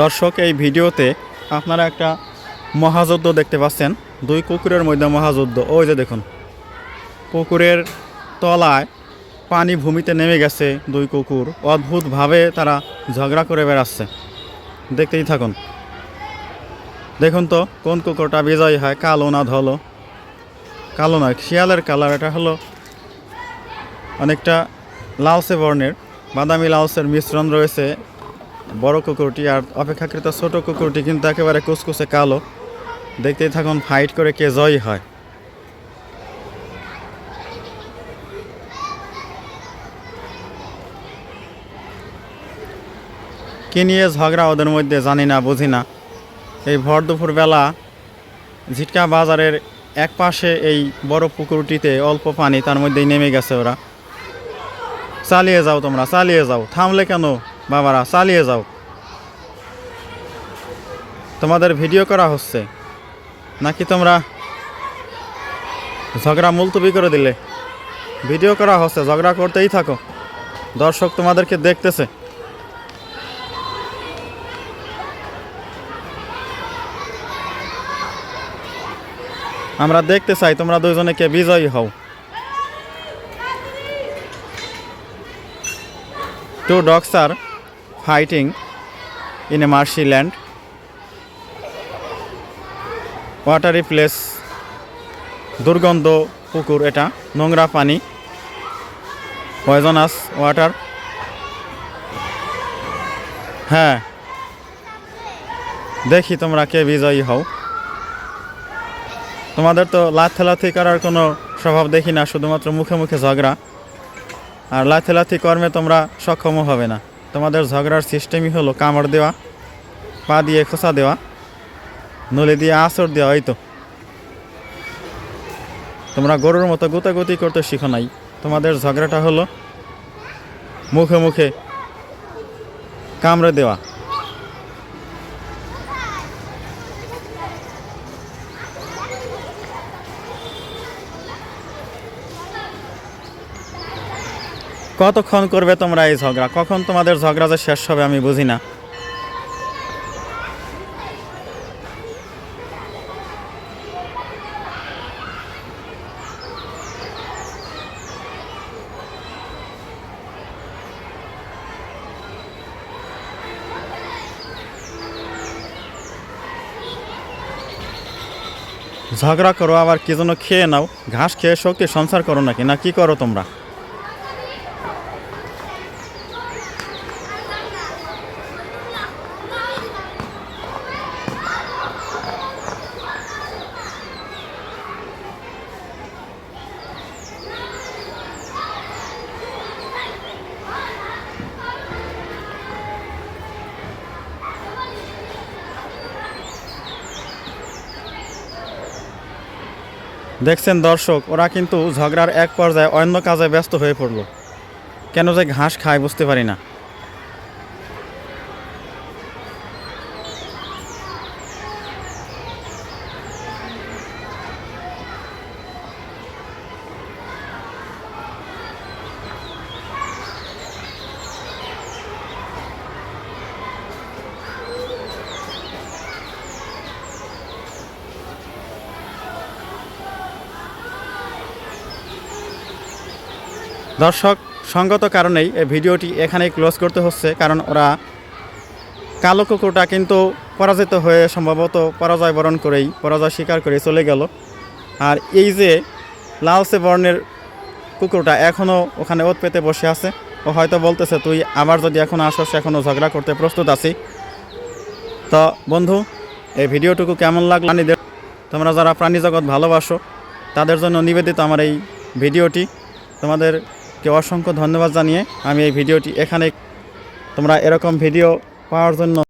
দর্শক, এই ভিডিওতে আপনারা একটা মহাযুদ্ধ দেখতে পাচ্ছেন। দুই কুকুরের মধ্যে মহাযুদ্ধ। ওই যে দেখুন পুকুরের তলায় পানি ভূমিতে নেমে গেছে দুই কুকুর। অদ্ভুতভাবে তারা ঝগড়া করে বেড়াচ্ছে। দেখতেই থাকুন। দেখুন তো, কোন কুকুরটা বিজয়ী হয়, কালো না ধলো? কালো নয়, শিয়ালের কালার। এটা হলো অনেকটা লালসে বর্ণের। বাদামি লালসের মিশ্রণ রয়েছে। বড় কুকুরটি আর অপেক্ষাকৃত ছোট কুকুরটি কিন্তু একেবারে কুচকুচে কালো। দেখতেই থাকুন ফাইট করে কে জয়ী হয়। কি নিয়ে ঝগড়া ওদের মধ্যে জানি না, বুঝি না। এই ভর দুপুর বেলা ঝিটকা বাজারের এক পাশে এই বড় পুকুরটিতে অল্প পানি তার মধ্যেই নেমে গেছে ওরা। চালিয়ে যাও তোমরা, চালিয়ে যাও। থামলে কেন? বাবারা চালিয়ে যাও। তোমাদের ভিডিও করা হচ্ছে। নাকি তোমরা ঝগড়া মুলতবি করে দিলে? ভিডিও করা হচ্ছে, ঝগড়া করতেই থাকো। দর্শক তোমাদেরকে দেখতেছে। আমরা দেখতে চাই, তোমরা দুইজনে কে বিজয়ী হও। dogs are fighting in a marshy land. Watery place দুর্গন্ধ পুকুর এটা, নোংরা পানি পয়জনাস ওয়াটার হ্যাঁ। দেখি তোমরা কে বিজয়ী হও। তোমাদের তো লাথেলাথি করার কোনো স্বভাব দেখি না, শুধুমাত্র মুখে মুখে ঝগড়া। আর লাথেলাথি কর্মে তোমরা সক্ষমও হবে না। তোমাদের ঝগড়ার সিস্টেমই হলো কামড় দেওয়া, পা দিয়ে খোসা দেওয়া, নলে দিয়ে আঁচড় দেওয়া হয়তো তোমরা গরুর মতো গুতাগুতি করতে শিখো নাই। তোমাদের ঝগড়াটা হলো মুখে মুখে কামড়ে দেওয়া। কতক্ষণ করবে তোমরা এই ঝগড়া? কখন তোমাদের ঝগড়া যে শেষ হবে আমি বুঝি না। ঝগড়া করো, আবার কি যেন খেয়ে নাও। ঘাস খেয়ে শক্তি সঞ্চার করো নাকি? না, কি করো তোমরা? দেখছেন দর্শক, ওরা কিন্তু ঝগড়ার এক পর্যায়ে অন্য কাজে ব্যস্ত হয়ে পড়ল। কেন যে ঘাস খায় বুঝতে পারি না। দর্শক, সঙ্গত কারণেই এই ভিডিওটি এখানেই ক্লোজ করতে হচ্ছে, কারণ ওরা কালো কুকুরটা কিন্তু পরাজিত হয়ে সম্ভবত পরাজয় বরণ করেই, পরাজয় স্বীকার করে চলে গেল। আর এই যে লালসে বর্ণের কুকুরটা এখনও ওখানে ওত পেতে বসে আছে, ও হয়তো বলতেছে, তুই আবার যদি এখন আসস, এখনও ঝগড়া করতে প্রস্তুত আছি। তো বন্ধু, এই ভিডিওটুকু কেমন লাগল? প্রাণীদের তোমরা যারা প্রাণী জগৎ ভালোবাসো, তাদের জন্য নিবেদিত আমার এই ভিডিওটি। তোমাদেরকে অসংখ্য ধন্যবাদ জানিয়ে আমি এই ভিডিওটি এখানে তোমরা এরকম ভিডিও পাওয়ার জন্য